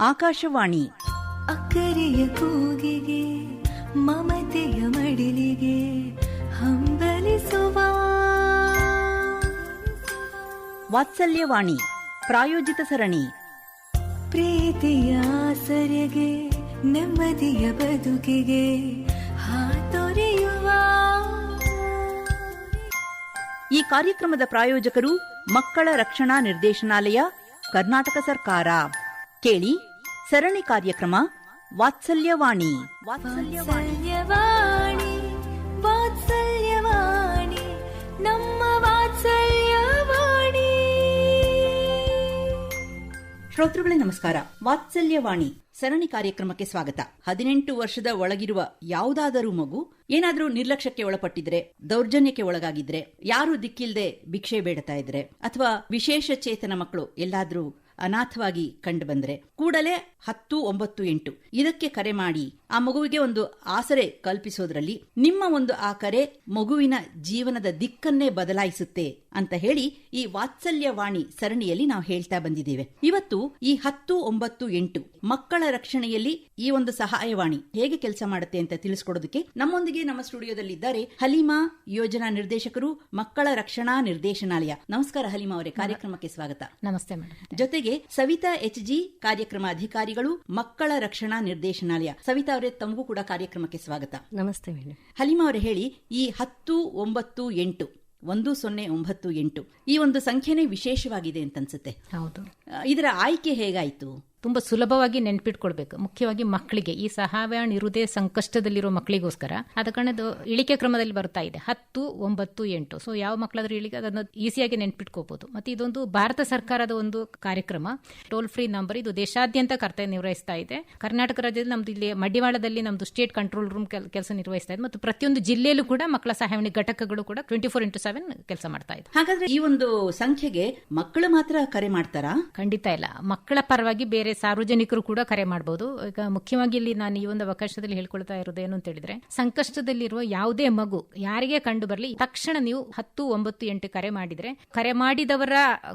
ಆಕಾಶವಾಣಿ. ಅಕ್ಕರೆಯ ಕೂಗಿಗೆ ಮಮತೆಯ ಮಡಿಲಿಗೆ ಹಂಬಲಿಸುವ. ವಾತ್ಸಲ್ಯವಾಣಿ ಪ್ರಾಯೋಜಿತ ಸರಣಿ. ಪ್ರೀತಿಯ ಸರಿಗೆ ನೆಮ್ಮದಿಯ ಬದುಕಿಗೆ ಹಾತೊರೆಯುವ. ಈ ಕಾರ್ಯಕ್ರಮದ ಪ್ರಾಯೋಜಕರು ಮಕ್ಕಳ ರಕ್ಷಣಾ ನಿರ್ದೇಶನಾಲಯ ಕರ್ನಾಟಕ ಸರ್ಕಾರ. ಕೇಳಿ. ಸರಣಿ ಕಾರ್ಯಕ್ರಮ ವಾತ್ಸಲ್ಯವಾಣಿ. ವಾತ್ಸಲ್ಯವಾಣಿ ವಾತ್ಸಲ್ಯವಾಣಿ ನಮ್ಮ ವಾತ್ಸಲ್ಯವಾಣಿ. ಶ್ರೋತೃಗಳೇ ನಮಸ್ಕಾರ. ವಾತ್ಸಲ್ಯವಾಣಿ ಸರಣಿ ಕಾರ್ಯಕ್ರಮಕ್ಕೆ ಸ್ವಾಗತ. ಹದಿನೆಂಟು ವರ್ಷದ ಒಳಗಿರುವ ಯಾವುದಾದರೂ ಮಗು ಏನಾದರೂ ನಿರ್ಲಕ್ಷ್ಯಕ್ಕೆ ಒಳಪಟ್ಟಿದ್ರೆ ದೌರ್ಜನ್ಯಕ್ಕೆ ಒಳಗಾಗಿದ್ರೆ ಯಾರು ದಿಕ್ಕಿಲ್ದೆ ಭಿಕ್ಷೆ ಬೇಡತಾ ಇದ್ರೆ ಅಥವಾ ವಿಶೇಷ ಚೇತನ ಮಕ್ಕಳು ಎಲ್ಲಾದ್ರೂ ಅನಾಥವಾಗಿ ಕಂಡು ಬಂದ್ರೆ. ಕೂಡಲೇ ಹತ್ತು, ಒಂಬತ್ತು, ಎಂಟು. ಇದಕ್ಕೆ ಕರೆ ಮಾಡಿ ಆ ಮಗುವಿಗೆ ಒಂದು ಆಸರೆ ಕಲ್ಪಿಸೋದ್ರಲ್ಲಿ ನಿಮ್ಮ ಒಂದು ಆ ಕರೆ ಮಗುವಿನ ಜೀವನದ ದಿಕ್ಕನ್ನೇ ಬದಲಾಯಿಸುತ್ತೆ ಅಂತ ಹೇಳಿ ಈ ವಾತ್ಸಲ್ಯವಾಣಿ ಸರಣಿಯಲ್ಲಿ ನಾವು ಹೇಳ್ತಾ ಬಂದಿದ್ದೇವೆ. ಇವತ್ತು ಈ ಹತ್ತು ಒಂಬತ್ತು ಎಂಟು ಮಕ್ಕಳ ರಕ್ಷಣೆಯಲ್ಲಿ ಈ ಒಂದು ಸಹಾಯವಾಣಿ ಹೇಗೆ ಕೆಲಸ ಮಾಡುತ್ತೆ ಅಂತ ತಿಳಿಸ್ಕೊಡೋದಕ್ಕೆ ನಮ್ಮೊಂದಿಗೆ ನಮ್ಮ ಸ್ಟುಡಿಯೋದಲ್ಲಿ ಇದ್ದಾರೆ ಹಲೀಮಾ ಯೋಜನಾ ನಿರ್ದೇಶಕರು ಮಕ್ಕಳ ರಕ್ಷಣಾ ನಿರ್ದೇಶನಾಲಯ. ನಮಸ್ಕಾರ ಹಲೀಮಾ ಅವರೇ ಕಾರ್ಯಕ್ರಮಕ್ಕೆ ಸ್ವಾಗತ. ನಮಸ್ತೆ ಜೊತೆಗೆ ಸವಿತಾ ಎಚ್ ಜಿ ಕಾರ್ಯಕ್ರಮ ಅಧಿಕಾರಿಗಳು ಮಕ್ಕಳ ರಕ್ಷಣಾ ನಿರ್ದೇಶನಾಲಯ. ಸವಿತಾ ಅವರೇ ತಮಗೂ ಕೂಡ ಕಾರ್ಯಕ್ರಮಕ್ಕೆ ಸ್ವಾಗತ. ನಮಸ್ತೆ ಹಲಿಮಾ ಅವರೇ ಹೇಳಿ ಈ ಹತ್ತು ಒಂಬತ್ತು ಎಂಟು ಒಂದು ಸೊನ್ನೆ ಒಂಬತ್ತು ಎಂಟು ಈ ಒಂದು ಸಂಖ್ಯೆನೇ ವಿಶೇಷವಾಗಿದೆ ಅಂತ ಅನ್ಸುತ್ತೆ ಹೌದು ಇದರ ಆಯ್ಕೆ ಹೇಗಾಯ್ತು? ತುಂಬಾ ಸುಲಭವಾಗಿ ನೆನ್ಪಿಟ್ಕೊಳ್ಬೇಕು. ಮುಖ್ಯವಾಗಿ ಮಕ್ಕಳಿಗೆ. ಈ ಸಹಾಯವಾಣಿ ಇರುವುದೇ ಸಂಕಷ್ಟದಲ್ಲಿರೋ ಮಕ್ಕಳಿಗೋಸ್ಕರ. ಆದ ಕಾರಣ ಇಳಿಕೆ ಕ್ರಮದಲ್ಲಿ ಬರ್ತಾ ಇದೆ. ಹತ್ತು ಒಂಬತ್ತು ಎಂಟು. ಸೊ ಯಾವ ಮಕ್ಕಳಾದ್ರೂ ಇಳಿಕೆ ಅದನ್ನು ಈಸಿಯಾಗಿ ನೆನ್ಪಿಟ್ಕೋಬಹುದು ಮತ್ತೆ ಇದೊಂದು ಭಾರತ ಸರ್ಕಾರದ ಒಂದು ಕಾರ್ಯಕ್ರಮ. ಟೋಲ್ ಫ್ರೀ ನಂಬರ್ ಇದು ದೇಶಾದ್ಯಂತ ಕರ್ತವ್ಯ ನಿರ್ವಹಿಸ್ತಾ ಇದೆ. ಕರ್ನಾಟಕ ರಾಜ್ಯದಲ್ಲಿ ನಮ್ದು ಇಲ್ಲಿ ಮಡಿವಾಳದಲ್ಲಿ ನಮ್ದು ಸ್ಟೇಟ್ ಕಂಟ್ರೋಲ್ ರೂಮ್ ಕೆಲಸ ನಿರ್ವಹಿಸ್ತಾ ಇದೆ. ಮತ್ತು ಪ್ರತಿಯೊಂದು ಜಿಲ್ಲೆಯಲ್ಲೂ ಕೂಡ ಮಕ್ಕಳ ಸಹಾಯವಾಣಿ ಘಟಕಗಳು ಕೂಡ ಟ್ವೆಂಟಿ ಫೋರ್ ಇಂಟು ಸೆವೆನ್ ಕೆಲಸ ಮಾಡ್ತಾ ಇದೆ. ಹಾಗಾದ್ರೆ ಈ ಒಂದು ಸಂಖ್ಯೆಗೆ ಮಕ್ಕಳು ಮಾತ್ರ ಕರೆ ಮಾಡ್ತಾರಾ? ಖಂಡಿತ ಇಲ್ಲ. ಮಕ್ಕಳ ಪರವಾಗಿ ಬೇರೆ ಸಾರ್ವಜನಿಕರು ಕೂಡ ಕರೆ ಮಾಡಬಹುದು ಈಗ ಮುಖ್ಯವಾಗಿ ಇಲ್ಲಿ ನಾನು ಈ ಒಂದು ಅವಕಾಶದಲ್ಲಿ ಹೇಳ್ಕೊಳ್ತಾ ಇರೋದು ಏನು ಅಂತ ಹೇಳಿದ್ರೆ ಸಂಕಷ್ಟದಲ್ಲಿರುವ ಯಾವುದೇ ಮಗು ಯಾರಿಗೆ ಕಂಡು ಬರಲಿ ತಕ್ಷಣ ನೀವು ಹತ್ತು ಒಂಬತ್ತು ಎಂಟು ಕರೆ ಮಾಡಿದ್ರೆ ಕರೆ ಮಾಡಿದವರ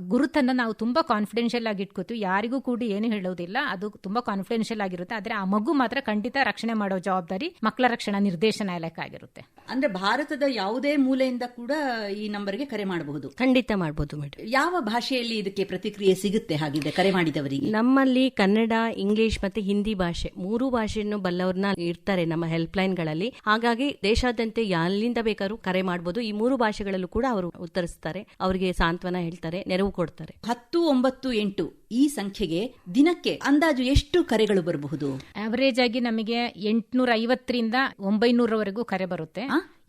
ಗುರುತನ್ನ ನಾವು ತುಂಬಾ ಕಾನ್ಫಿಡೆನ್ಷಿಯಲ್ ಆಗಿ ಇಟ್ಕೋತೀವಿ. ಯಾರಿಗೂ ಕೂಡ ಏನು ಹೇಳೋದಿಲ್ಲ. ಅದು ತುಂಬಾ ಕಾನ್ಫಿಡೆನ್ಷಿಯಲ್ ಆಗಿರುತ್ತೆ. ಆದ್ರೆ ಆ ಮಗು ಮಾತ್ರ ಖಂಡಿತ ರಕ್ಷಣೆ ಮಾಡೋ ಜವಾಬ್ದಾರಿ ಮಕ್ಕಳ ರಕ್ಷಣಾ ನಿರ್ದೇಶನಾಲಯಕ್ಕೆ ಆಗಿರುತ್ತೆ. ಅಂದ್ರೆ ಭಾರತದ ಯಾವುದೇ ಮೂಲೆಯಿಂದ ಕೂಡ ಈ ನಂಬರ್ಗೆ ಕರೆ ಮಾಡಬಹುದು. ಖಂಡಿತ ಮಾಡಬಹುದು ಮೇಡಮ್. ಯಾವ ಭಾಷೆಯಲ್ಲಿ ಇದಕ್ಕೆ ಪ್ರತಿಕ್ರಿಯೆ ಸಿಗುತ್ತೆ ಹಾಗಿದೆ ಕರೆ ಮಾಡಿದವರಿಗೆ? ನಮ್ಮಲ್ಲಿ ಕನ್ನಡ, ಇಂಗ್ಲಿಷ್ ಮತ್ತೆ ಹಿಂದಿ ಭಾಷೆ. ಮೂರು ಭಾಷೆಯನ್ನು ಬಲ್ಲವ್ರನ್ನ ಇರ್ತಾರೆ ನಮ್ಮ ಹೆಲ್ಪ್ ಲೈನ್ಗಳಲ್ಲಿ ಹಾಗಾಗಿ ದೇಶಾದ್ಯಂತ ಎಲ್ಲಿಂದ ಬೇಕಾದ್ರೂ ಕರೆ ಮಾಡಬಹುದು ಈ ಮೂರು ಭಾಷೆಗಳಲ್ಲೂ ಕೂಡ ಅವರು ಉತ್ತರಿಸ್ತಾರೆ. ಅವರಿಗೆ ಸಾಂತ್ವನ ಹೇಳ್ತಾರೆ, ನೆರವು ಕೊಡ್ತಾರೆ. ಹತ್ತು ಒಂಬತ್ತು ಎಂಟು. ಈ ಸಂಖ್ಯೆಗೆ ದಿನಕ್ಕೆ ಅಂದಾಜು ಎಷ್ಟು ಕರೆಗಳು ಬರಬಹುದು? ಆವರೇಜ್ ಆಗಿ ನಮಗೆ ಎಂಟುನೂರ ಐವತ್ತರಿಂದ ಒಂಬೈನೂರವರೆಗೂ ಕರೆ ಬರುತ್ತೆ.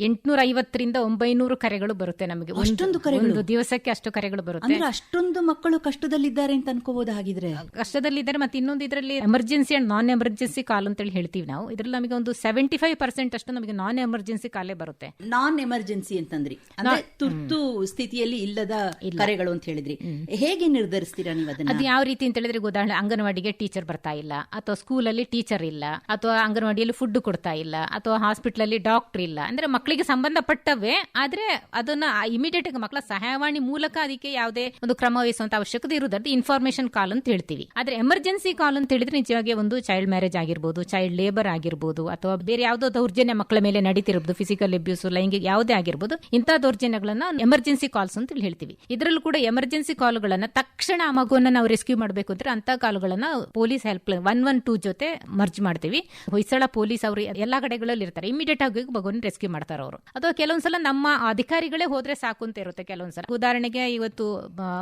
ಎಂಟುನೂರ ಐವತ್ತರಿಂದ ಒಂಬೈನೂರು ಕರೆಗಳು ಬರುತ್ತೆ ನಮಗೆ. ಅಷ್ಟೊಂದು ಕರೆಗಳು? ದಿವಸಕ್ಕೆ ಅಷ್ಟು ಕರೆಗಳು ಬರುತ್ತೆ. ಅಂದ್ರೆ ಅಷ್ಟೊಂದು ಮಕ್ಕಳು ಕಷ್ಟದಲ್ಲಿದ್ದಾರೆ ಅಂತ ಅನ್ಕೋಬಹುದು ಹಾಗಿದ್ರೆ? ಕಷ್ಟದಲ್ಲಿದ್ದಾರೆ ಮತ್ತೆ ಇನ್ನೊಂದು ಇದರಲ್ಲಿ emergency and non emergency call ಅಂತ ಹೇಳಿ ಹೇಳ್ತೀವಿ ನಾವು. ಇದರಲ್ಲಿ ನಮಗೆ ಒಂದು ಸೆವೆಂಟಿ ಫೈವ್ ಪರ್ಸೆಂಟ್ ಅಷ್ಟು ನಮಗೆ ನಾನ್ ಎಮರ್ಜೆನ್ಸಿ ಕಾಲೇ ಬರುತ್ತೆ. ನಾನ್ ಎಮರ್ಜೆನ್ಸಿ ಅಂತಂದ್ರಿ ತುರ್ತು ಸ್ಥಿತಿಯಲ್ಲಿ ಇಲ್ಲದ ಕರೆಗಳು ಅಂತ ಹೇಳಿದ್ರಿ. ಹೇಗೆ ನಿರ್ಧರಿಸ್ತೀರಾ ನೀವು ಅದನ್ನ? ಅದು ಯಾವ ರೀತಿ ಅಂತ ಹೇಳಿದ್ರೆ ಉದಾಹರಣೆ, ಅಂಗನವಾಡಿಗೆ ಟೀಚರ್ ಬರ್ತಾ ಇಲ್ಲ, ಅಥವಾ ಸ್ಕೂಲಲ್ಲಿ ಟೀಚರ್ ಇಲ್ಲ, ಅಥವಾ ಅಂಗನವಾಡಿಯಲ್ಲಿ ಫುಡ್ ಕೊಡ್ತಾ ಇಲ್ಲ, ಅಥವಾ ಹಾಸ್ಪಿಟಲ್ ಅಲ್ಲಿ ಡಾಕ್ಟರ್ ಇಲ್ಲ. ಅಂದ್ರೆ ಮಕ್ಕಳಿಗೆ ಸಂಬಂಧಪಟ್ಟವೇ, ಆದ್ರೆ ಅದನ್ನ ಇಮಿಡಿಯೇಟ್ ಆಗಿ ಮಕ್ಕಳ ಸಹಾಯವಾಣಿ ಮೂಲಕ ಅದಕ್ಕೆ ಯಾವುದೇ ಒಂದು ಕ್ರಮ ವಹಿಸುವಂತ ಅವಶ್ಯಕತೆ ಇರುವುದರಿಂದ ಇನ್ಫಾರ್ಮೇಶನ್ ಕಾಲ್ ಅಂತ ಹೇಳ್ತೀವಿ. ಆದ್ರೆ ಎಮರ್ಜೆನ್ಸಿ ಕಾಲ್ ಅಂತ ಹೇಳಿದ್ರೆ ನಿಜವಾಗಿ ಒಂದು ಚೈಲ್ಡ್ ಮ್ಯಾರೇಜ್ ಆಗಿರ್ಬೋದು ಚೈಲ್ಡ್ ಲೇಬರ್ ಆಗಿರ್ಬೋದು, ಅಥವಾ ಬೇರೆ ಯಾವುದೋ ದೌರ್ಜನ್ಯ ಮಕ್ಕಳ ಮೇಲೆ ನಡೀತಿರಬಹುದು ಫಿಸಿಕಲ್ ಅಬ್ಯೂಸ್ ಲೈಂಗಿಕ ಯಾವುದೇ ಆಗಿರ್ಬೋದು ಇಂತಹ ದೌರ್ಜನ್ಯಗಳನ್ನ ಎಮರ್ಜೆನ್ಸಿ ಕಾಲ್ಸ್ ಅಂತ ಹೇಳ್ತೀವಿ. ಇದರಲ್ಲೂ ಕೂಡ ಎಮರ್ಜೆನ್ಸಿ ಕಾಲ್ಗಳನ್ನ ತಕ್ಷಣ ಮಗುವನ್ನ ನಾವು ರೆಸ್ಕ್ಯೂ ಮಾಡಬೇಕು ಅಂದ್ರೆ ಅಂತ ಕಾಲುಗಳನ್ನು police help line one one two ಜೊತೆ ಮರ್ಜ್ ಮಾಡ್ತೀವಿ. ಹೊಯ್ಸಳ ಪೊಲೀಸ್ ಅವರು ಎಲ್ಲಾ ಕಡೆಗಳಲ್ಲಿ ಇರ್ತಾರೆ. ಇಮಿಡಿಯೇಟ್ ಆಗಿ ಮಗುವನ್ನ ರೆಸ್ಕ್ಯೂ ಮಾಡ್ತಾರೆ ಅವರು. ಅಥವಾ ಕೆಲವೊಂದ್ಸಲ ನಮ್ಮ ಅಧಿಕಾರಿಗಳೇ ಹೋದ್ರೆ ಸಾಕು ಅಂತ ಇರುತ್ತೆ ಕೆಲವೊಂದ್ಸಲ. ಉದಾಹರಣೆಗೆ ಇವತ್ತು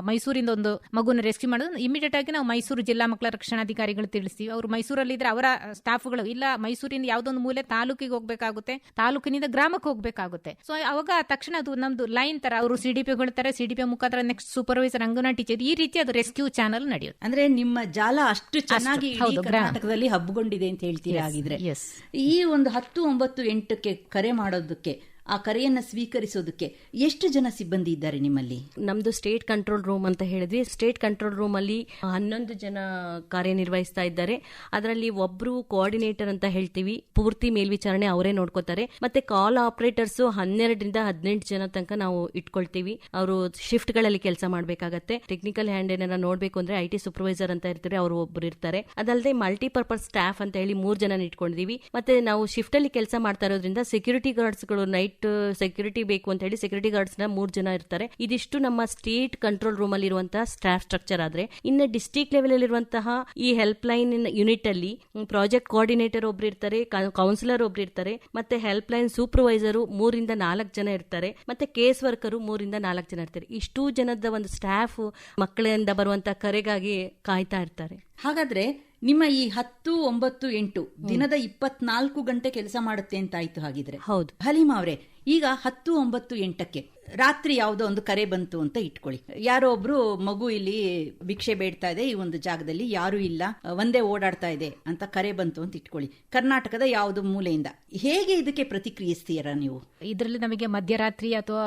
ಮೈಸೂರಿಂದ ಒಂದು ಮಗುನ ರೆಸ್ಕ್ಯೂ ಮಾಡೋದು ಇಮಿಡಿಯೇಟ್ ಆಗಿ ನಾವು ಮೈಸೂರು ಜಿಲ್ಲಾ ಮಕ್ಕಳ ರಕ್ಷಣಾಧಿಕಾರಿಗಳು ತಿಳಿಸ್ತೀವಿ. ಅವರು ಮೈಸೂರಲ್ಲಿ ಇದ್ರೆ ಅವರ ಸ್ಟಾಫ್ಗಳು ಇಲ್ಲ ಮೈಸೂರಿನ ಯಾವ್ದೊಂದು ಮೂಲೆ ತಾಲೂಕಿಗೆ ಹೋಗ್ಬೇಕಾಗುತ್ತೆ, ತಾಲೂಕಿನಿಂದ ಗ್ರಾಮಕ್ಕೆ ಹೋಗ್ಬೇಕಾಗುತ್ತೆ. ಸೊ ಅವಾಗ ತಕ್ಷಣ ಅದು ನಮ್ದು ಲೈನ್ ತರ, ಅವರು ಸಿಡಿಪಿಗಳು ತರ ಸಿಡಿಪಿ ಮುಖಾಂತರ ನೆಕ್ಸ್ಟ್ ಸೂಪರ್ವೈಸರ್ ಅಂಗನವಾಡಿ ಟೀಚರ್ ಈ ರೀತಿ ಅದು ರೆಸ್ಕ್ಯೂ ಚಾನಲ್ ನಡೆಯುತ್ತೆ. ಅಂದ್ರೆ ನಿಮ್ಮ ಜಾಲ ಅಷ್ಟು ಚೆನ್ನಾಗಿ ಕರ್ನಾಟಕದಲ್ಲಿ ಹಬ್ಬಗೊಂಡಿದೆ ಅಂತ ಹೇಳ್ತೀರಾ ಹಾಗಿದ್ರೆ. ಈ ಒಂದು ಹತ್ತು ಒಂಬತ್ತು ಎಂಟಕ್ಕೆ ಕರೆ ಮಾಡೋದಕ್ಕೆ ಆ ಕರೆಯನ್ನ ಸ್ವೀಕರಿಸೋದಕ್ಕೆ ಎಷ್ಟು ಜನ ಸಿಬ್ಬಂದಿ ಇದ್ದಾರೆ ನಿಮ್ಮಲ್ಲಿ? ನಮ್ದು ಸ್ಟೇಟ್ ಕಂಟ್ರೋಲ್ ರೂಮ್ ಅಂತ ಹೇಳಿದ್ವಿ. ಸ್ಟೇಟ್ ಕಂಟ್ರೋಲ್ ರೂಮ್ ಅಲ್ಲಿ ಹನ್ನೊಂದು ಜನ ಕಾರ್ಯನಿರ್ವಹಿಸ್ತಾ ಇದ್ದಾರೆ. ಅದರಲ್ಲಿ ಒಬ್ರು ಕೋಆರ್ಡಿನೇಟರ್ ಅಂತ ಹೇಳ್ತೀವಿ. ಪೂರ್ತಿ ಮೇಲ್ವಿಚಾರಣೆ ಅವರೇ ನೋಡ್ಕೋತಾರೆ. ಮತ್ತೆ ಕಾಲ್ ಆಪರೇಟರ್ಸ್ ಹನ್ನೆರಡರಿಂದ ಹದಿನೆಂಟು ಜನ ತನಕ ನಾವು ಇಟ್ಕೊಳ್ತೀವಿ. ಅವರು ಶಿಫ್ಟ್ಗಳಲ್ಲಿ ಕೆಲಸ ಮಾಡಬೇಕಾಗತ್ತೆ. ಟೆಕ್ನಿಕಲ್ ಹ್ಯಾಂಡ್ ಏನಾರ ನೋಡ್ಬೇಕು ಅಂದ್ರೆ ಐ ಟಿ ಸೂಪರ್ವೈಸರ್ ಅಂತ ಇರ್ತಾರೆ. ಅವರು ಒಬ್ರು ಇರ್ತಾರೆ. ಅದಲ್ಲದೆ ಮಲ್ಟಿಪರ್ಪಸ್ ಸ್ಟಾಫ್ ಅಂತ ಹೇಳಿ ಮೂರ್ ಜನ ಇಟ್ಕೊಂಡಿದೀವಿ. ಮತ್ತೆ ನಾವು ಶಿಫ್ಟ್ ಅಲ್ಲಿ ಕೆಲಸ ಮಾಡ್ತಾ ಇರೋದ್ರಿಂದ ಸೆಕ್ಯೂರಿಟಿ ಗಾರ್ಡ್ಸ್ಗಳು ನೈಟ್ ಸೆಕ್ಯೂರಿಟಿ ಬೇಕು ಅಂತ ಹೇಳಿ ಸೆಕ್ಯೂರಿಟಿ ಗಾರ್ಡ್ಸ್ನ ಮೂರ್ ಜನ ಇರ್ತಾರೆ. ಇದಿಷ್ಟು ನಮ್ಮ ಸ್ಟೇಟ್ ಕಂಟ್ರೋಲ್ ರೂಮ್ ಅಲ್ಲಿ ಇರುವಂತಹ ಸ್ಟಾಫ್ ಸ್ಟ್ರಕ್ಚರ್ ಆದ್ರೆ, ಇನ್ನು ಡಿಸ್ಟಿಕ್ ಲೆವೆಲ್ ಅಲ್ಲಿ ಇರುವಂತಹ ಈ ಹೆಲ್ಪ್ ಲೈನ್ ಯೂನಿಟ್ ಅಲ್ಲಿ ಪ್ರಾಜೆಕ್ಟ್ ಕೋಆರ್ಡಿನೇಟರ್ ಒಬ್ರು ಇರ್ತಾರೆ ಕೌನ್ಸಿಲರ್ ಒಬ್ರು ಇರ್ತಾರೆ, ಮತ್ತೆ ಹೆಲ್ಪ್ ಲೈನ್ ಸೂಪರ್ವೈಸರ್ ಮೂರಿಂದ ನಾಲ್ಕು ಜನ ಇರ್ತಾರೆ, ಮತ್ತೆ ಕೇಸ್ ವರ್ಕರ್ ಮೂರಿಂದ ನಾಲ್ಕು ಜನ ಇರ್ತಾರೆ. ಇಷ್ಟು ಜನದ ಒಂದು ಸ್ಟಾಫ್ ಮಕ್ಕಳಿಂದ ಬರುವಂತಹ ಕರೆಗಾಗಿ ಕಾಯ್ತಾ ಇರ್ತಾರೆ. ಹಾಗಾದ್ರೆ ನಿಮ್ಮ ಈ ಹತ್ತು ಒಂಬತ್ತು ಎಂಟು ದಿನದ ಇಪ್ಪತ್ನಾಲ್ಕು ಗಂಟೆ ಕೆಲಸ ಮಾಡುತ್ತೆ ಅಂತ ಆಯ್ತು ಹಾಗಿದ್ರೆ. ಹೌದು. ಹಲೀಮಾ ಅವರೇ ಈಗ ಹತ್ತು ಒಂಬತ್ತು ಎಂಟಕ್ಕೆ. ರಾತ್ರಿ ಯಾವುದೋ ಒಂದು ಕರೆ ಬಂತು ಅಂತ ಇಟ್ಕೊಳ್ಳಿ. ಯಾರೋ ಒಬ್ರು ಮಗು ಇಲ್ಲಿ ಭಿಕ್ಷೆ ಬೇಡ್ತಾ ಇದೆ, ಈ ಒಂದು ಜಾಗದಲ್ಲಿ ಯಾರು ಇಲ್ಲ, ಒಂದೇ ಓಡಾಡ್ತಾ ಇದೆ ಅಂತ ಕರೆ ಬಂತು ಅಂತ ಇಟ್ಕೊಳ್ಳಿ. ಕರ್ನಾಟಕದ ಯಾವುದು ಮೂಲೆಯಿಂದ. ಹೇಗೆ ಇದಕ್ಕೆ ಪ್ರತಿಕ್ರಿಯಿಸ್ತೀರಾ ನೀವು? ಇದರಲ್ಲಿ ನಮಗೆ ಮಧ್ಯರಾತ್ರಿ ಅಥವಾ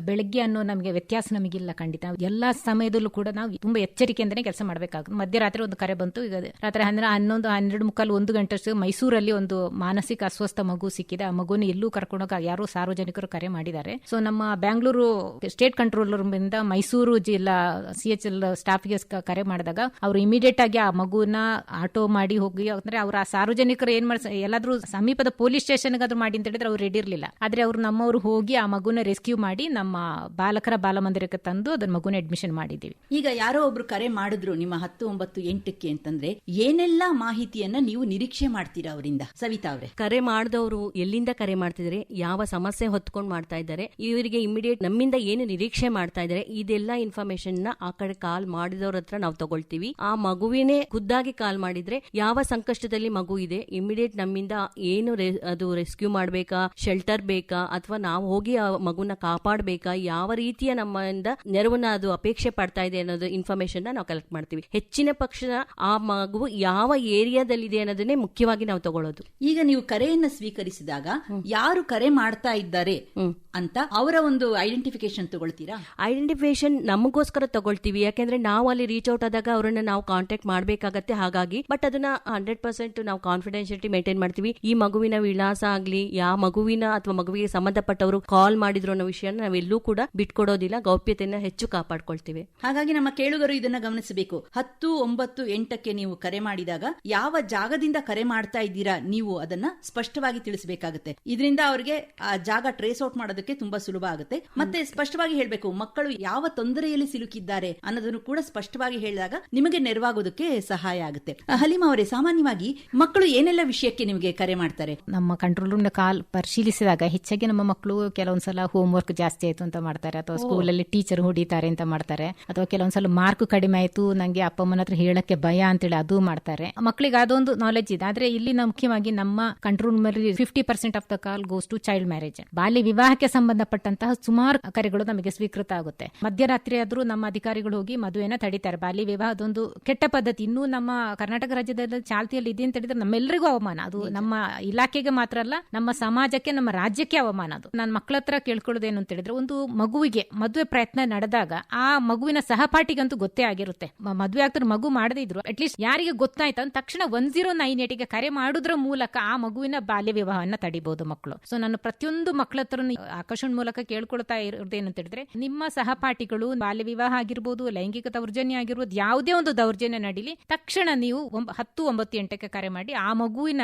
ಬೆಳಗ್ಗೆ ಅನ್ನೋ ನಮಗೆ ವ್ಯತ್ಯಾಸ ನಮಗಿಲ್ಲ ಖಂಡಿತ. ಎಲ್ಲಾ ಸಮಯದಲ್ಲೂ ಕೂಡ ನಾವು ತುಂಬಾ ಎಚ್ಚರಿಕೆಯಿಂದನೇ ಕೆಲಸ ಮಾಡಬೇಕಾಗುತ್ತೆ. ಮಧ್ಯರಾತ್ರಿ ಒಂದು ಕರೆ ಬಂತು, ಈಗ ರಾತ್ರಿ ಹನ್ನೆರಡು ಹನ್ನೊಂದು, ಹನ್ನೆರಡು ಮುಕ್ಕಾಲು, ಒಂದು ಗಂಟೆ ಮೈಸೂರಲ್ಲಿ ಒಂದು ಮಾನಸಿಕ ಅಸ್ವಸ್ಥ ಮಗು ಸಿಕ್ಕಿದೆ. ಆ ಮಗುನ ಎಲ್ಲೂ ಕರ್ಕೊಂಡೋಗ ಯಾರೋ ಸಾರ್ವಜನಿಕರು ಕರೆ ಮಾಡಿದ್ದಾರೆ. ಸೊ ನಮ್ಮ ಬ್ಯಾಂಗ್ಳೂರು ಸ್ಟೇಟ್ ಕಂಟ್ರೋಲರ್ ರೂಮ್ ಇಂದ ಮೈಸೂರು ಜಿಲ್ಲಾ ಸಿ ಎಚ್ ಎಲ್ ಸ್ಟಾಫ್ಗೆ ಕರೆ ಮಾಡಿದಾಗ ಅವರು ಇಮಿಡಿಯೇಟ್ ಆಗಿ ಆ ಮಗುನ ಆಟೋ ಮಾಡಿ ಹೋಗಿ ಅಂದ್ರೆ ಅವ್ರ ಆ ಸಾರ್ವಜನಿಕರು ಏನ್ ಮಾಡ್ಸ ಎಲ್ಲಾದ್ರೂ ಸಮೀಪದ ಪೊಲೀಸ್ ಸ್ಟೇಷನ್ ಆದ್ರೂ ಮಾಡಿ ಅಂತ ಹೇಳಿದ್ರೆ ಅವ್ರು ರೆಡಿ ಇರಲಿಲ್ಲ. ಆದ್ರೆ ಅವ್ರು ನಮ್ಮವರು ಹೋಗಿ ಆ ಮಗುನ ರೆಸ್ಕ್ಯೂ ಮಾಡಿ ನಮ್ಮ ಬಾಲಕರ ಬಾಲಮಂದಿರಕ್ಕೆ ತಂದು ಅದನ್ನ ಮಗುನ ಅಡ್ಮಿಷನ್ ಮಾಡಿದೀವಿ ಈಗ ಯಾರೋ ಒಬ್ರು ಕರೆ ಮಾಡಿದ್ರು ನಿಮ್ಮ ಹತ್ತು ಒಂಬತ್ತು ಎಂಟಕ್ಕೆ ಅಂತಂದ್ರೆ ಏನೆಲ್ಲಾ ಮಾಹಿತಿಯನ್ನ ನೀವು ನಿರೀಕ್ಷೆ ಮಾಡ್ತೀರಾ ಅವರಿಂದ? ಸವಿತಾ ಅವರೇ. ಕರೆ ಮಾಡಿದವರು ಎಲ್ಲಿಂದ ಕರೆ ಮಾಡ್ತಿದ್ರೆ ಯಾವ ಸಮಸ್ಯೆ ಹೊತ್ಕೊಂಡು ಮಾಡ್ತಾ ಇದ್ದಾರೆ. ಇವರಿಗೆ ಇಮಿಡಿಯೇಟ್ ನಮ್ಮಿಂದ ಏನು ನಿರೀಕ್ಷೆ ಮಾಡ್ತಾ ಇದ್ದಾರೆ ಇದೆಲ್ಲ ಇನ್ಫಾರ್ಮೇಶನ್ನ ಆ ಕಡೆ ಕಾಲ್ ಮಾಡಿದವ್ರ ಹತ್ರ ನಾವು ತಗೊಳ್ತೀವಿ. ಆ ಮಗುವಿನೇ ಖುದ್ದಾಗಿ ಕಾಲ್ ಮಾಡಿದ್ರೆ ಯಾವ ಸಂಕಷ್ಟದಲ್ಲಿ ಮಗು ಇದೆ ಇಮಿಡಿಯೇಟ್ ನಮ್ಮಿಂದ ಏನು ಅದು ರೆಸ್ಕ್ಯೂ ಮಾಡ್ಬೇಕಾ ಶೆಲ್ಟರ್ ಬೇಕಾ ಅಥವಾ ನಾವು ಹೋಗಿ ಆ ಮಗುನ ಕಾಪಾಡಬೇಕಾ ಯಾವ ರೀತಿಯ ನಮ್ಮಿಂದ ನೆರವನ್ನ ಅದು ಅಪೇಕ್ಷೆ ಪಡ್ತಾ ಇದೆ ಅನ್ನೋದು ಇನ್ಫಾರ್ಮೇಶನ್ ನಾವು ಕಲೆಕ್ಟ್ ಮಾಡ್ತೀವಿ. ಹೆಚ್ಚಿನ ಪಕ್ಷ ಆ ಮಗು ಯಾವ ಏರಿಯಾದಲ್ಲಿದೆ ಅನ್ನೋದನ್ನೇ ಮುಖ್ಯವಾಗಿ ನಾವು ತಗೊಳ್ಳೋದು ಈಗ ನೀವು ಕರೆಯನ್ನ ಸ್ವೀಕರಿಸಿದಾಗ ಯಾರು ಕರೆ ಮಾಡ್ತಾ ಇದ್ದಾರೆ ಅಂತ ಅವರ ಒಂದು ಐಡೆಂಟಿಫಿಕೇಶನ್ ತಗೊಳ್ತೀರಾ? ಐಡೆಂಟಿಫಿಕೇಶನ್ ನಮಗೋಸ್ಕರ ತಗೊಳ್ತೀವಿ. ಯಾಕೆಂದ್ರೆ ನಾವು ಅಲ್ಲಿ ರೀಚ್ ಔಟ್ ಆದಾಗ ಅವರನ್ನ ನಾವು ಕಾಂಟ್ಯಾಕ್ಟ್ ಮಾಡಬೇಕಾಗತ್ತೆ ಹಾಗಾಗಿ. ಬಟ್ ಅದನ್ನ ಹಂಡ್ರೆಡ್ ಪರ್ಸೆಂಟ್ ನಾವು ಕಾನ್ಫಿಡೆನ್ಶಿಯಲಿಟಿ ಮೇಂಟೈನ್ ಮಾಡ್ತೀವಿ. ಈ ಮಗುವಿನ ವಿಳಾಸ ಆಗ್ಲಿ ಯಾವ ಮಗುವಿನ ಅಥವಾ ಮಗುವಿಗೆ ಸಂಬಂಧಪಟ್ಟವರು ಕಾಲ್ ಮಾಡಿದ್ರು ಅನ್ನೋ ವಿಷಯನ ನಾವೆಲ್ಲೂ ಕೂಡ ಬಿಟ್ಕೊಡೋದಿಲ್ಲ. ಗೌಪ್ಯತೆಯನ್ನ ಹೆಚ್ಚು ಕಾಪಾಡ್ಕೊಳ್ತೀವಿ. ಹಾಗಾಗಿ ನಮ್ಮ ಕೇಳುಗರು ಇದನ್ನ ಗಮನಿಸಬೇಕು. ಹತ್ತು ಒಂಬತ್ತು ಎಂಟಕ್ಕೆ ನೀವು ಕರೆ ಮಾಡಿದಾಗ ಯಾವ ಜಾಗದಿಂದ ಕರೆ ಮಾಡ್ತಾ ಇದ್ದೀರಾ ನೀವು ಅದನ್ನ ಸ್ಪಷ್ಟವಾಗಿ ತಿಳಿಸಬೇಕಾಗುತ್ತೆ. ಇದರಿಂದ ಅವರಿಗೆ ಆ ಜಾಗ ಟ್ರೇಸ್ ಔಟ್ ಮಾಡೋದಕ್ಕೆ ತುಂಬಾ ಸುಲಭ ಆಗುತ್ತೆ. ಮತ್ತೆ ಸ್ಪಷ್ಟವಾಗಿ ಹೇಳಬೇಕು ಮಕ್ಕಳು ಯಾವ ತೊಂದರೆಯಲ್ಲಿ ಸಿಲುಕಿದ್ದಾರೆ ಅನ್ನೋದನ್ನು ಕೂಡ ಸ್ಪಷ್ಟವಾಗಿ ಹೇಳಿದಾಗ ನಿಮಗೆ ನೆರವಾಗೋದಕ್ಕೆ ಸಹಾಯ ಆಗುತ್ತೆ. ಹಲಿಮಾ ಅವರೇ ಸಾಮಾನ್ಯವಾಗಿ ಮಕ್ಕಳು ಏನೆಲ್ಲ ವಿಷಯಕ್ಕೆ ನಿಮಗೆ ಕರೆ ಮಾಡ್ತಾರೆ? ನಮ್ಮ ಕಂಟ್ರೋಲ್ ರೂಮ್ ಕಾಲ್ ಪರಿಶೀಲಿಸಿದಾಗ ಹೆಚ್ಚಾಗಿ ನಮ್ಮ ಮಕ್ಕಳು ಕೆಲವೊಂದ್ಸಲ ಹೋಮ್ ವರ್ಕ್ ಜಾಸ್ತಿ ಆಯ್ತು ಅಂತ ಮಾಡ್ತಾರೆ ಅಥವಾ ಸ್ಕೂಲಲ್ಲಿ ಟೀಚರ್ ಹೊಡಿತಾರೆ ಅಂತ ಮಾಡ್ತಾರೆ ಅಥವಾ ಕೆಲವೊಂದ್ಸಲ ಮಾರ್ಕ್ ಕಡಿಮೆ ಆಯ್ತು ನಂಗೆ ಅಪ್ಪ ಅಮ್ಮನ ಹತ್ರ ಹೇಳಕ್ಕೆ ಭಯ ಅಂತೇಳಿ ಅದು ಮಾಡ್ತಾರೆ. ಮಕ್ಕಳಿಗೆ ಅದೊಂದು ನಾಲೆಜ್ ಇದೆ. ಆದ್ರೆ ಇಲ್ಲಿ ಮುಖ್ಯವಾಗಿ ನಮ್ಮ ಕಂಟ್ರೋಲ್ ರೂಮ್ ಅಲ್ಲಿ fifty percent of the call goes to child marriage ಬಾಲ್ಯ ವಿವಾಹಕ್ಕೆ ಸಂಬಂಧಪಟ್ಟಂತಹ ಸುಮಾರು ಕರೆಗಳು ನಮಗೆ ಸ್ವೀಕೃತ ಆಗುತ್ತೆ. ಮಧ್ಯರಾತ್ರಿ ಆದರೂ ನಮ್ಮ ಅಧಿಕಾರಿಗಳು ಹೋಗಿ ಮದುವೆನ ತಡೀತಾರೆ. ಬಾಲ್ಯ ವಿವಾಹ ಅದೊಂದು ಕೆಟ್ಟ ಪದ್ಧತಿ. ಇನ್ನೂ ನಮ್ಮ ಕರ್ನಾಟಕ ರಾಜ್ಯದಲ್ಲಿ ಚಾಲ್ತಿಯಲ್ಲಿ ಇದೆ ಅಂತ ಹೇಳಿದ್ರೆ ನಮ್ಮೆಲ್ಲರಿಗೂ ಅವಮಾನ. ಅದು ನಮ್ಮ ಇಲಾಖೆಗೆ ಮಾತ್ರ ಅಲ್ಲ ನಮ್ಮ ಸಮಾಜಕ್ಕೆ ನಮ್ಮ ರಾಜ್ಯಕ್ಕೆ ಅವಮಾನ ಅದು. ನನ್ನ ಮಕ್ಕಳ ಹತ್ರ ಏನು ಅಂತ ಹೇಳಿದ್ರೆ ಒಂದು ಮಗುವಿಗೆ ಮದುವೆ ಪ್ರಯತ್ನ ನಡೆದಾಗ ಆ ಮಗುವಿನ ಸಹಪಾಠಿಗಂತೂ ಗೊತ್ತೇ ಆಗಿರುತ್ತೆ. ಮದುವೆ ಆಗ್ತಾರೆ ಮಗು ಮಾಡದೇ ಇದ್ರು ಅಟ್ಲೀಸ್ಟ್ ಯಾರಿಗೆ ಗೊತ್ತಾಯ್ತು ಅಂತ ತಕ್ಷಣ ಒನ್ ಜೀರೋ ನೈನ್ ಏಟಿಗೆ ಕರೆ ಮಾಡುದ್ರ ಮೂಲಕ ಆ ಮಗುವಿನ ಬಾಲ್ಯ ವಿವಾಹವನ್ನ ತಡಿಬಹುದು ಮಕ್ಕಳು ಸೊ ನಾನು ಪ್ರತಿಯೊಂದು ಮಕ್ಕಳ ಹತ್ರ ಆಕರ್ಷಣ ಮೂಲಕ ಕೇಳ್ಕೊಳ್ತಾ ಇರೋದೇನು ಅಂತ ಹೇಳಿದ್ರೆ ನಿಮ್ಮ ಸಹಪಾಠಿಗಳು ಬಾಲ್ಯ ವಿವಾಹ ಆಗಿರ್ಬೋದು ಲೈಂಗಿಕ ದೌರ್ಜನ್ಯ ಆಗಿರ್ಬೋದು ಯಾವುದೇ ಒಂದು ದೌರ್ಜನ್ಯ ನಡೀಲಿ ತಕ್ಷಣ ನೀವು ಹತ್ತು ಒಂಬತ್ತು ಎಂಟಕ್ಕೆ ಕರೆ ಮಾಡಿ ಆ ಮಗುವಿನ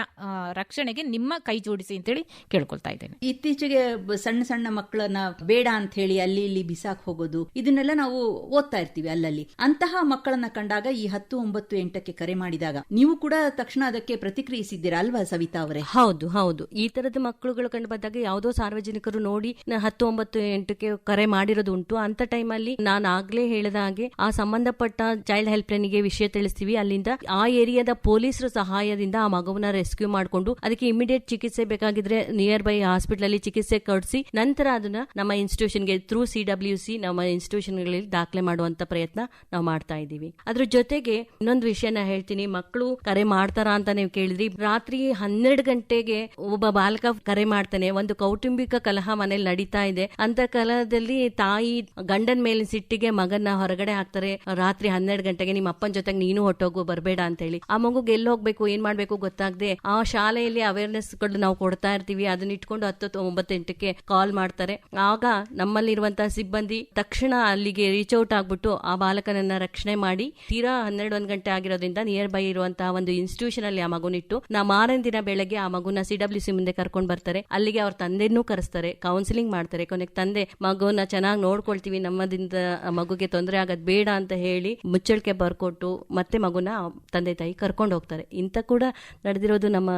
ರಕ್ಷಣೆಗೆ ನಿಮ್ಮ ಕೈ ಜೋಡಿಸಿ ಅಂತೇಳಿ ಕೇಳ್ಕೊಳ್ತಾ ಇದ್ದೇನೆ. ಇತ್ತೀಚೆಗೆ ಸಣ್ಣ ಸಣ್ಣ ಮಕ್ಕಳನ್ನ ಬೇಡ ಅಂತ ಹೇಳಿ ಅಲ್ಲಿ ಇಲ್ಲಿ ಬಿಸಾಕ್ ಹೋಗೋದು ಇದನ್ನೆಲ್ಲ ನಾವು ಓದ್ತಾ ಇರ್ತೀವಿ ಅಲ್ಲಲ್ಲಿ. ಅಂತಹ ಮಕ್ಕಳನ್ನ ಕಂಡಾಗ ಈ ಹತ್ತು ಒಂಬತ್ತು ಎಂಟಕ್ಕೆ ಕರೆ ಮಾಡಿದಾಗ ನೀವು ಕೂಡ ತಕ್ಷಣ ಅದಕ್ಕೆ ಪ್ರತಿಕ್ರಿಯಿಸಿದ್ದೀರಾ ಅಲ್ವಾ ಸವಿತಾ ಅವರೇ? ಹೌದು ಹೌದು. ಈ ತರದ ಮಕ್ಕಳುಗಳು ಕಂಡು ಬಂದಾಗ ಯಾವುದೋ ಸಾರ್ವಜನಿಕರು ನೋಡಿ ಹತ್ತು ಒಂಬತ್ತು ಎಂಟಕ್ಕೆ ಕರೆ ಮಾಡಿರೋದು ಉಂಟು ಅಂತ ಟೈಮಲ್ಲಿ ನಾನು ಆಗ್ಲೇ ಹೇಳಿದ ಹಾಗೆ ಆ ಸಂಬಂಧಪಟ್ಟ ಚೈಲ್ಡ್ ಹೆಲ್ಪ್ ಲೈನ್ಗೆ ವಿಷಯ ತಿಳಿಸ್ತೀವಿ. ಅಲ್ಲಿಂದ ಆ ಏರಿಯಾದ ಪೊಲೀಸರ ಸಹಾಯದಿಂದ ಆ ಮಗುವನ್ನ ರೆಸ್ಕ್ಯೂ ಮಾಡಿಕೊಂಡು ಅದಕ್ಕೆ ಇಮಿಡಿಯೇಟ್ ಚಿಕಿತ್ಸೆ ಬೇಕಾಗಿದ್ರೆ ನಿಯರ್ ಬೈ ಹಾಸ್ಪಿಟಲ್ ಅಲ್ಲಿ ಚಿಕಿತ್ಸೆ ಕೊಡಿಸಿ ನಂತರ ಅದನ್ನ ನಮ್ಮ ಇನ್ಸ್ಟಿಟ್ಯೂಷನ್ಗೆ ಥ್ರೂ ಸಿ ಡಬ್ಲ್ಯೂ ಸಿ ನಮ್ಮ ಇನ್ಸ್ಟಿಟ್ಯೂಷನ್ಗಳಲ್ಲಿ ದಾಖಲೆ ಮಾಡುವಂತ ಪ್ರಯತ್ನ ನಾವು ಮಾಡ್ತಾ ಇದ್ದೀವಿ. ಅದ್ರ ಜೊತೆಗೆ ಇನ್ನೊಂದು ವಿಷಯನ ಹೇಳ್ತೀನಿ. ಮಕ್ಕಳು ಕರೆ ಮಾಡ್ತಾರಾ ಅಂತ ನೀವು ಕೇಳಿದ್ರಿ. ರಾತ್ರಿ ಹನ್ನೆರಡು ಗಂಟೆಗೆ ಒಬ್ಬ ಬಾಲಕ ಕರೆ ಮಾಡ್ತಾನೆ. ಒಂದು ಕೌಟುಂಬಿಕ ಕೌಟುಂಬಿಕ ಕಲಹ ಮನೇಲಿ ನಡೀತಾ ಇದೆ. ಅಂತ ಕಲಹದಲ್ಲಿ ತಾಯಿ ಗಂಡನ ಮೇಲಿನ ಸಿಟ್ಟಿಗೆ ಮಗನ ಹೊರಗಡೆ ಹಾಕ್ತಾರೆ. ರಾತ್ರಿ ಹನ್ನೆರಡು ಗಂಟೆಗೆ ನಿಮ್ಮ ಅಪ್ಪನ ಜೊತೆಗೆ ನೀನು ಹೊಟ್ಟೋಗು, ಬರಬೇಡ ಅಂತ ಹೇಳಿ ಆ ಮಗುಗೆ ಎಲ್ಲಿ ಹೋಗ್ಬೇಕು, ಏನ್ ಮಾಡ್ಬೇಕು ಗೊತ್ತಾಗದೆ ಆ ಶಾಲೆಯಲ್ಲಿ ಅವೇರ್ನೆಸ್ಗಳು ನಾವು ಕೊಡ್ತಾ ಇರ್ತೀವಿ. ಅದನ್ನ ಇಟ್ಕೊಂಡು ಹತ್ತು ಒಂಬತ್ತು ಎಂಟಕ್ಕೆ ಕಾಲ್ ಮಾಡ್ತಾರೆ. ಆಗ ನಮ್ಮಲ್ಲಿರುವಂತಹ ಸಿಬ್ಬಂದಿ ತಕ್ಷಣ ಅಲ್ಲಿಗೆ ರೀಚ್ ಔಟ್ ಆಗ್ಬಿಟ್ಟು ಆ ಬಾಲಕನನ್ನ ರಕ್ಷಣೆ ಮಾಡಿ ತೀರಾ ಹನ್ನೆರಡು ಒಂದ್ ಗಂಟೆ ಆಗಿರೋದ್ರಿಂದ ನಿಯರ್ ಬೈ ಇರುವಂತಹ ಒಂದು ಇನ್ಸ್ಟಿಟ್ಯೂಷನ್ ಅಲ್ಲಿ ಆ ಮಗುನಿಟ್ಟು ನಾ ಮಾರನ ದಿನ ಬೆಳಗ್ಗೆ ಆ ಮಗುನ ಸಿ ಸಿ ಮುಂದೆ ಕರ್ಕೊಂಡು ಬರ್ತಾರೆ. ಅಲ್ಲಿಗೆ ಅವ್ರ ತಂದೆನೂ ಕರೆಸ್ತಾರೆ ಕೌನ್ಸಿಲಿಂಗ್ ಮಾಡ್ತಾರೆ. ಕೊನೆಗೆ ತಂದೆ ಮಗುವನ್ನ ಚೆನ್ನಾಗಿ ನೋಡ್ಕೊಳ್ತೀವಿ, ನಮ್ಮದಿಂದ ಮಗುಗೆ ತೊಂದರೆ ಆಗೋದು ಬೇಡ ಅಂತ ಹೇಳಿ ಮುಚ್ಚಳಿಕೆ ಬರ್ಕೊಟ್ಟು ಮತ್ತೆ ಮಗುನ ತಂದೆ ತಾಯಿ ಕರ್ಕೊಂಡು ಹೋಗ್ತಾರೆ. ಇಂಥ ಕೂಡ ನಡೆದಿರೋದು ನಮ್ಮ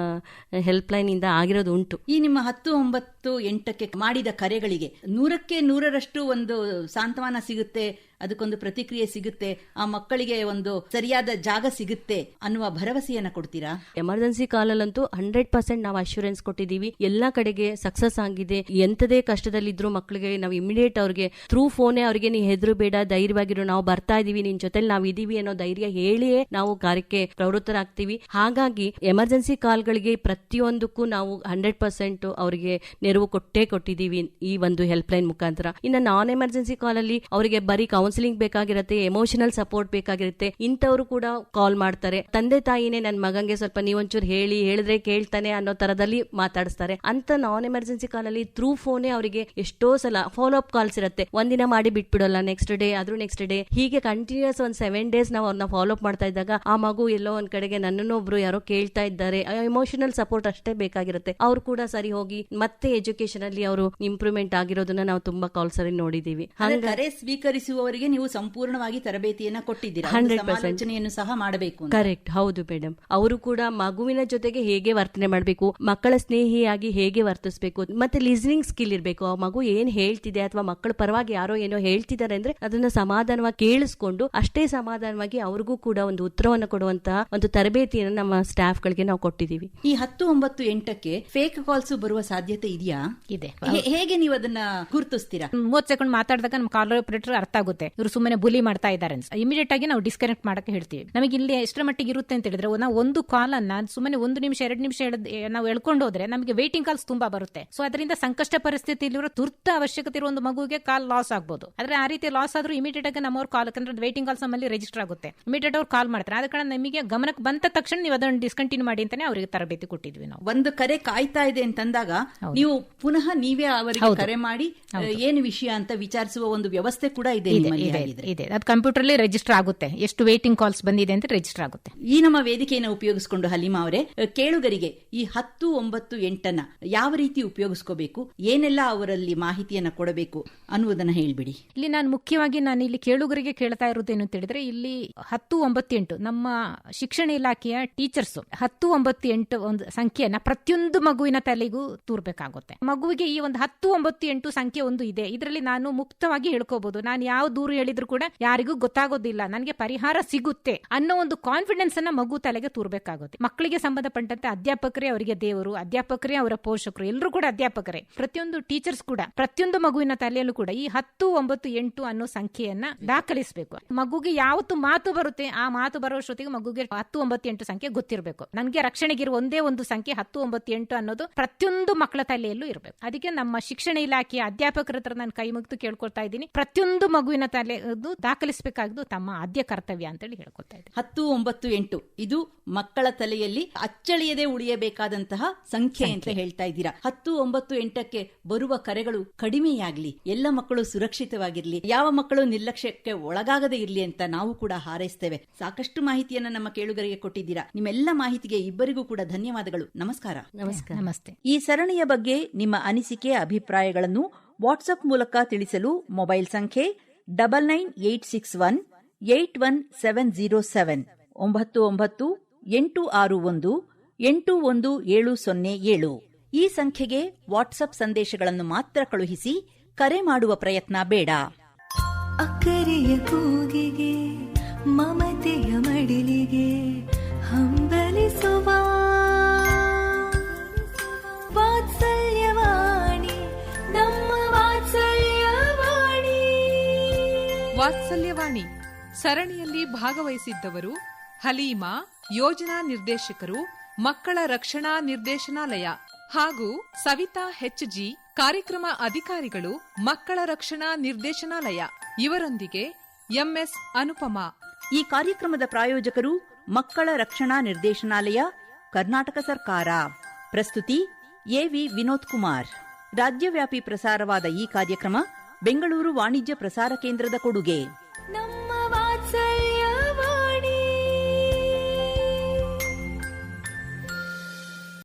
ಹೆಲ್ಪ್ ಲೈನ್ ಇಂದ ಆಗಿರೋದು ಉಂಟು. ಈ ನಿಮ್ಮ ಹತ್ತು ಒಂಬತ್ತು ಎಂಟಕ್ಕೆ ಮಾಡಿದ ಕರೆಗಳಿಗೆ ನೂರಕ್ಕೆ ನೂರರಷ್ಟು ಒಂದು ಸಾಂತ್ವನ ಸಿಗುತ್ತೆ, ಅದಕ್ಕೊಂದು ಪ್ರತಿಕ್ರಿಯೆ ಸಿಗುತ್ತೆ, ಆ ಮಕ್ಕಳಿಗೆ ಒಂದು ಸರಿಯಾದ ಜಾಗ ಸಿಗುತ್ತೆ ಅನ್ನುವ ಭರವಸೆಯನ್ನ ಕೊಡ್ತೀರಾ? ಎಮರ್ಜೆನ್ಸಿ ಕಾಲಲ್ಲಂತೂ ಹಂಡ್ರೆಡ್ ಪರ್ಸೆಂಟ್ ನಾವು ಅಶ್ಯೂರೆನ್ಸ್ ಕೊಟ್ಟಿದ್ದೀವಿ. ಎಲ್ಲಾ ಕಡೆಗೆ ಸಕ್ಸಸ್ ಆಗಿದೆ. ಎಂತದೇ ಕಷ್ಟದಲ್ಲಿದ್ರು ಮಕ್ಕಳಿಗೆ ನಾವು ಇಮಿಡಿಯೇಟ್ ಅವ್ರಿಗೆ ಥ್ರೂ ಫೋನೇ ಅವರಿಗೆ ನೀ ಹೆದರು ಬೇಡ ಧೈರ್ಯವಾಗಿರು, ನಾವು ಬರ್ತಾ ಇದೀವಿ, ನಿನ್ ಜೊತೆಲಿ ನಾವು ಇದೀವಿ ಅನ್ನೋ ಧೈರ್ಯ ಹೇಳಿಯೇ ನಾವು ಕಾರ್ಯಕ್ಕೆ ಪ್ರವೃತ್ತರಾಗ್ತೀವಿ. ಹಾಗಾಗಿ ಎಮರ್ಜೆನ್ಸಿ ಕಾಲ್ಗಳಿಗೆ ಪ್ರತಿಯೊಂದಕ್ಕೂ ನಾವು ಹಂಡ್ರೆಡ್ ಪರ್ಸೆಂಟ್ ಅವರಿಗೆ ನೆರವು ಕೊಟ್ಟೇ ಕೊಟ್ಟಿದ್ದೀವಿ ಈ ಒಂದು ಹೆಲ್ಪ್ ಲೈನ್ ಮುಖಾಂತರ. ಇನ್ನು ನಾನ್ ಎಮರ್ಜೆನ್ಸಿ ಕಾಲ್ ಅಲ್ಲಿ ಅವರಿಗೆ ಬರೀ ಕೌನ್ಸಿಲಿಂಗ್ ಬೇಕಾಗಿರುತ್ತೆ ಎಮೋಷನಲ್ ಸಪೋರ್ಟ್ ಬೇಕಾಗಿರುತ್ತೆ, ಇಂಥವ್ರು ಕೂಡ ಕಾಲ್ ಮಾಡ್ತಾರೆ. ತಂದೆ ತಾಯಿನೇ ನನ್ನ ಮಗಂಗೆ ಸ್ವಲ್ಪ ನೀವೊಂಚೂರು ಹೇಳಿ, ಹೇಳಿದ್ರೆ ಕೇಳ್ತಾನೆ ಅನ್ನೋ ತರದಲ್ಲಿ ಮಾತಾಡಿಸ್ತಾರೆ. ಅಂತ ನಾನ್ ಎಮರ್ಜೆನ್ಸಿ ಕಾಲ್ ಅಲ್ಲಿ ಥ್ರೂ ಫೋನೇ ಅವರಿಗೆ ಎಷ್ಟೋ ಸಲ ಫಾಲೋ ಅಪ್ ಕಾಲ್ಸ್ ಇರುತ್ತೆ. ಒಂದಿನ ಮಾಡಿ ಬಿಟ್ಬಿಡೋಲ್ಲ ನೆಕ್ಸ್ಟ್ ಡೇ ಆದ್ರೂ ನೆಕ್ಸ್ಟ್ ಡೇ ಹೀಗೆ ಕಂಟಿನ್ಯೂಸ್ ಒಂದ್ ಸೆವೆನ್ ಡೇಸ್ ನಾವು ಅವ್ರನ್ನ ಫಾಲೋ ಅಪ್ ಮಾಡ್ತಾ ಇದ್ದಾಗ ಆ ಮಗು ಎಲ್ಲೋ ಒಂದ್ ಕಡೆಗೆ ನನ್ನನ್ನು ಒಬ್ರು ಯಾರೋ ಕೇಳ್ತಾ ಇದ್ದಾರೆ. ಎಮೋಷನಲ್ ಸಪೋರ್ಟ್ ಅಷ್ಟೇ ಬೇಕಾಗಿರುತ್ತೆ. ಅವ್ರು ಕೂಡ ಸರಿ ಹೋಗಿ ಮತ್ತೆ ಎಜುಕೇಶನ್ ಅಲ್ಲಿ ಅವರು ಇಂಪ್ರೂವ್ಮೆಂಟ್ ಆಗಿರೋದನ್ನ ನಾವು ತುಂಬಾ ಕಾಲ್ಸ್ ಅಲ್ಲಿ ನೋಡಿದೀವಿ. ಕರೆ ಸ್ವೀಕರಿಸುವವರಿಗೆ ನೀವು ಸಂಪೂರ್ಣವಾಗಿ ತರಬೇತಿಯನ್ನ ಕೊಟ್ಟಿದ್ದೀರಾ? ಹಂಡ್ರೆಡ್ ಪರ್ಸೆಂಟ್ ಸಹ ಮಾಡಬೇಕು ಕರೆಕ್ಟ್ ಹೌದು ಮೇಡಮ್ ಅವರು ಕೂಡ ಮಗುವಿನ ಜೊತೆಗೆ ಹೇಗೆ ವರ್ತನೆ ಮಾಡಬೇಕು ಮಕ್ಕಳ ಸ್ನೇಹಿಯಾಗಿ ಹೇಗೆ ವರ್ತಿಸಬೇಕು ಮತ್ತೆ ಲಿಸ್ನಿಂಗ್ ಸ್ಕಿಲ್ ಇರಬೇಕು. ಆ ಮಗು ಏನ್ ಹೇಳ್ತಿದೆ ಅಥವಾ ಮಕ್ಕಳ ಪರವಾಗಿ ಯಾರೋ ಏನೋ ಹೇಳ್ತಿದ್ದಾರೆ ಅಂದ್ರೆ ಅದನ್ನ ಸಮಾಧಾನವಾಗಿ ಕೇಳಿಸ್ಕೊಂಡು ಅಷ್ಟೇ ಸಮಾಧಾನವಾಗಿ ಅವ್ರಿಗೂ ಕೂಡ ಒಂದು ಉತ್ತರವನ್ನು ಕೊಡುವಂತಹ ಒಂದು ತರಬೇತಿಯನ್ನು ನಮ್ಮ ಸ್ಟಾಫ್ ಗಳಿಗೆ ನಾವು ಕೊಟ್ಟಿದ್ದೀವಿ. ಈ ಹತ್ತು ಒಂಬತ್ತು ಎಂಟಕ್ಕೆ ಫೇಕ್ ಕಾಲ್ಸ್ ಬರುವ ಸಾಧ್ಯತೆ ಇದೆಯಾ? ಇದೆ. ಹೇಗೆ ನೀವು ಅದನ್ನ ಗುರುತಿಸ್ತೀರಾ? ಮೂವತ್ ಸೆಕೆಂಡ್ ಮಾತಾಡಿದಾಗ ನಮ್ಮ ಕಾಲ್ ಆಪರೇಟರ್ ಅರ್ಥ ಆಗುತ್ತೆ. ಇವರು ಸುಮ್ಮನೆ ಬುಲಿ ಮಾಡ್ತಾ ಇದ್ದಾರೆ ಇಮಿಡಿಯೇಟ್ ಆಗಿ ನಾವು ಡಿಸ್ಕನೆಕ್ಟ್ ಮಾಡಕ್ಕೆ ಹೇಳ್ತೀವಿ. ನಮಗೆ ಇಲ್ಲಿ ಎಷ್ಟರ ಮಟ್ಟಿಗೆ ಇರುತ್ತೆ ಅಂತ ಹೇಳಿದ್ರೆ ನಾವು ಒಂದು ಕಾಲ್ ಅನ್ನ ಸುಮ್ಮನೆ ಒಂದು ನಿಮಿಷ ಎರಡು ನಿಮಿಷ ನಾವು ಎಳ್ಕೊಂಡು ಹೋದ್ರೆ ನಮಗೆ ವೇಟಿಂಗ್ ಕಾಲ್ಸ್ ತುಂಬಾ ಬರುತ್ತೆ. ಸೊ ಅದರಿಂದ ಸಂಕಷ್ಟ ಪರಿಸ್ಥಿತಿಯಲ್ಲಿರೋ ತುರ್ತ ಅವಶ್ಯಕತೆ ಇರೋ ಒಂದು ಮಗುವಿಗೆ ಕಾಲ್ ಲಾಸ್ ಆಗ್ಬೋದು. ಆದ್ರೆ ಆ ರೀತಿ ಲಾಸ್ ಆದ್ರೂ ಇಮಿಡಿಯೇಟ್ ಆಗಿ ನಮ್ಮವ್ರ ಕಾಲ್ ಯಾಕಂದ್ರೆ ವೇಟಿಂಗ್ ಕಾಲ್ಸ್ ನಮ್ಮಲ್ಲಿ ರಿಜಿಸ್ಟರ್ ಆಗುತ್ತೆ. ಇಮಿಡಿಯೇಟ್ ಅವ್ರು ಕಾಲ್ ಮಾಡ್ತಾರೆ. ಆದ ಕಾರಣ ನಮಗೆ ಗಮನಕ್ಕೆ ಬಂದ ತಕ್ಷಣ ನೀವು ಅದನ್ನು ಡಿಸ್ಕಂಟಿನ್ಯೂ ಮಾಡಿ ಅಂತಾನೆ ಅವರಿಗೆ ತರಬೇತಿ ಕೊಟ್ಟಿದ್ವಿ ನಾವು. ಒಂದು ಕರೆ ಕಾಯ್ತಾ ಇದೆ ಅಂತಂದಾಗ ನೀವು ಪುನಃ ನೀವೇ ಅವರಿಗೆ ಕರೆ ಮಾಡಿ ಏನು ವಿಷಯ ಅಂತ ವಿಚಾರಿಸುವ ಒಂದು ವ್ಯವಸ್ಥೆ ಕೂಡ ಇದೆ ಇದೆ. ಅದು ಕಂಪ್ಯೂಟರ್ ರಿಜಿಸ್ಟರ್ ಆಗುತ್ತೆ. ಎಷ್ಟು ವೇಟಿಂಗ್ ಕಾಲ್ಸ್ ಬಂದಿದೆ ಅಂತ ರಿಜಿಸ್ಟರ್ ಆಗುತ್ತೆ. ಈ ನಮ್ಮ ವೇದಿಕೆಯನ್ನು ಉಪಯೋಗಿಸಿಕೊಂಡು ಹಲೀಮಾ ಅವರೇ ಕೇಳುಗರಿಗೆ ಈ ಹತ್ತು ಒಂಬತ್ತು ಎಂಟನ್ನ ಯಾವ ರೀತಿ ಉಪಯೋಗಿಸ್ಕೋಬೇಕು ಏನೆಲ್ಲ ಅವರಲ್ಲಿ ಮಾಹಿತಿಯನ್ನ ಕೊಡಬೇಕು ಅನ್ನುವುದನ್ನ ಹೇಳ್ಬಿಡಿ. ಇಲ್ಲಿ ನಾನು ಮುಖ್ಯವಾಗಿ ನಾನು ಇಲ್ಲಿ ಕೇಳುಗರಿಗೆ ಕೇಳ್ತಾ ಇರೋದೇನು ಅಂತ ಹೇಳಿದ್ರೆ ಇಲ್ಲಿ ಹತ್ತು ಒಂಬತ್ತು ಎಂಟು ನಮ್ಮ ಶಿಕ್ಷಣ ಇಲಾಖೆಯ ಟೀಚರ್ಸ್ ಹತ್ತು ಒಂಬತ್ತು ಎಂಟು ಒಂದು ಸಂಖ್ಯೆಯನ್ನ ಪ್ರತಿಯೊಂದು ಮಗುವಿನ ತಲೆಗೂ ತೂರ್ಬೇಕಾಗುತ್ತೆ. ಮಗುವಿಗೆ ಈ ಒಂದು ಹತ್ತು, ಒಂಬತ್ತು, ಎಂಟು ಸಂಖ್ಯೆ ಒಂದು ಇದೆ. ಇದರಲ್ಲಿ ನಾನು ಮುಕ್ತವಾಗಿ ಹೇಳ್ಕೋಬಹುದು ನಾನು ಯಾವ ದೂರು ಹೇಳಿದ್ರು ಕೂಡ ಯಾರಿಗೂ ಗೊತ್ತಾಗೋದಿಲ್ಲ. ನನಗೆ ಪರಿಹಾರ ಸಿಗುತ್ತೆ ಅನ್ನೋ ಒಂದು ಕಾನ್ಫಿಡೆನ್ಸ್ ಅನ್ನ ಮಗು ತಲೆಗೆ ತೂರ್ಬೇಕಾಗುತ್ತೆ. ಮಕ್ಕಳಿಗೆ ಸಂಬಂಧಪಟ್ಟಂತೆ ಅಧ್ಯಾಪಕರೇ ಅವರಿಗೆ ದೇವರು, ಅಧ್ಯಾಪಕರೇ ಅವರ ಪೋಷಕರು ಎಲ್ಲರೂ ಕೂಡ ಅಧ್ಯಾಪಕರೇ. ಪ್ರತಿಯೊಂದು ಟೀಚರ್ಸ್ ಕೂಡ, ಪ್ರತಿಯೊಂದು ಮಗುವಿನ ತಲೆಯಲ್ಲೂ ಕೂಡ ಈ ಹತ್ತು, ಒಂಬತ್ತು, ಎಂಟು ಅನ್ನೋ ಸಂಖ್ಯೆಯನ್ನ ದಾಖಲಿಸಬೇಕು. ಮಗುಗೆ ಯಾವತ್ತು ಮಾತು ಬರುತ್ತೆ, ಆ ಮಾತು ಬರೋಷ್ಟೊತ್ತಿಗೆ ಮಗುಗೆ ಹತ್ತು, ಒಂಬತ್ತು, ಎಂಟು ಸಂಖ್ಯೆ ಗೊತ್ತಿರಬೇಕು. ನನಗೆ ರಕ್ಷಣೆಗಿರುವ ಒಂದೇ ಒಂದು ಸಂಖ್ಯೆ ಹತ್ತು, ಒಂಬತ್ತು, ಎಂಟು ಅನ್ನೋದು ಪ್ರತಿಯೊಂದು ಮಕ್ಕಳ ತಲೆಯಲ್ಲೂ ಇರಬೇಕು. ಅದಕ್ಕೆ ನಮ್ಮ ಶಿಕ್ಷಣ ಇಲಾಖೆಯ ಅಧ್ಯಾಪಕರ ಹತ್ರ ನಾನು ಕೈ ಮುಗಿದು ಕೇಳ್ಕೊಳ್ತಾ ಇದ್ದೀನಿ. ಪ್ರತಿಯೊಂದು ಮಗುವಿನ ತಲೆ ದಾಖಲಿಸಬೇಕಾದ್ದು ತಮ್ಮ ಆದ್ಯ ಕರ್ತವ್ಯ ಅಂತೇಳಿ ಹೇಳ್ಕೊಳ್ತಾ ಇದ್ದೀನಿ. ಹತ್ತು ಒಂಬತ್ತು ಎಂಟು. ಇದು ಮಕ್ಕಳ ತಲೆಯಲ್ಲಿ ಅಚ್ಚಳಿಯದೆ ಉಳಿಯಬೇಕಾದಂತಹ ಸಂಖ್ಯೆ ಅಂತ ಹೇಳ್ತಾ ಇದ್ದೀರಾ. ಹತ್ತು ಒಂಬತ್ತು ಎಂಟಕ್ಕೆ ಬರುವ ಕರೆಗಳು ಕಡಿಮೆಯಾಗ್ಲಿ ಎಲ್ಲ ಮಕ್ಕಳು ಸುರಕ್ಷಿತವಾಗಿರ್ಲಿ ಯಾವ ಮಕ್ಕಳು ನಿರ್ಲಕ್ಷ್ಯಕ್ಕೆ ಒಳಗಾಗದೇ ಇರ್ಲಿ ಅಂತ ನಾವು ಕೂಡ ಹಾರೈಸ್ತೇವೆ. ಸಾಕಷ್ಟು ಮಾಹಿತಿಯನ್ನ ನಮ್ಮ ಕೇಳುಗರಿಗೆ ಕೊಟ್ಟಿದ್ದೀರಾ. ನಿಮ್ಮೆಲ್ಲ ಮಾಹಿತಿಗೆ ಇಬ್ಬರಿಗೂ ಕೂಡ ಧನ್ಯವಾದಗಳು. ನಮಸ್ಕಾರ. ನಮಸ್ಕಾರ. ನಮಸ್ತೆ. ಈ ಸರಣಿಯ ಬಗ್ಗೆ ನಿಮ್ಮ ಅನಿಸಿಕೆ, ಅಭಿಪ್ರಾಯಗಳನ್ನು ವಾಟ್ಸ್ಆಪ್ ಮೂಲಕ ತಿಳಿಸಲು ಮೊಬೈಲ್ ಸಂಖ್ಯೆ double nine eight six one eight one seven zero seven ಒಂಬತ್ತು ಒಂಬತ್ತು ಎಂಟು ಆರು ಒಂದು ಎಂಟು ಒಂದು ಏಳು ಸೊನ್ನೆ ಏಳು. ಈ ಸಂಖ್ಯೆಗೆ ವಾಟ್ಸಪ್ ಸಂದೇಶಗಳನ್ನು ಮಾತ್ರ ಕಳುಹಿಸಿ ಕರೆ ಮಾಡುವ ಪ್ರಯತ್ನ ಬೇಡ. ಅಕ್ಕರೆಯ ಕೂಗಿಗೆ, ಮಮತೆಯ ಮಡಿಲಿಗೆ, ಹಂಬಲಿಸುವ ವಾತ್ಸಲ್ಯವಾಣಿ. ಸರಣಿಯಲ್ಲಿ ಭಾಗವಹಿಸಿದ್ದವರು ಹಲೀಮಾ, ಯೋಜನಾ ನಿರ್ದೇಶಕರು, ಮಕ್ಕಳ ರಕ್ಷಣಾ ನಿರ್ದೇಶನಾಲಯ ಹಾಗೂ ಸವಿತಾ ಹೆಚ್ ಜಿ ಕಾರ್ಯಕ್ರಮ ಅಧಿಕಾರಿಗಳು ಮಕ್ಕಳ ರಕ್ಷಣಾ ನಿರ್ದೇಶನಾಲಯ. ಇವರೊಂದಿಗೆ ಎಂಎಸ್ ಅನುಪಮಾ. ಈ ಕಾರ್ಯಕ್ರಮದ ಪ್ರಾಯೋಜಕರು ಮಕ್ಕಳ ರಕ್ಷಣಾ ನಿರ್ದೇಶನಾಲಯ, ಕರ್ನಾಟಕ ಸರ್ಕಾರ. ಪ್ರಸ್ತುತಿ ಎವಿ ವಿನೋದ್ ಕುಮಾರ್ ರಾಜ್ಯವ್ಯಾಪಿ ಪ್ರಸಾರವಾದ ಈ ಕಾರ್ಯಕ್ರಮ ಬೆಂಗಳೂರು ವಾಣಿಜ್ಯ ಪ್ರಸಾರ ಕೇಂದ್ರದ ಕೊಡುಗೆ.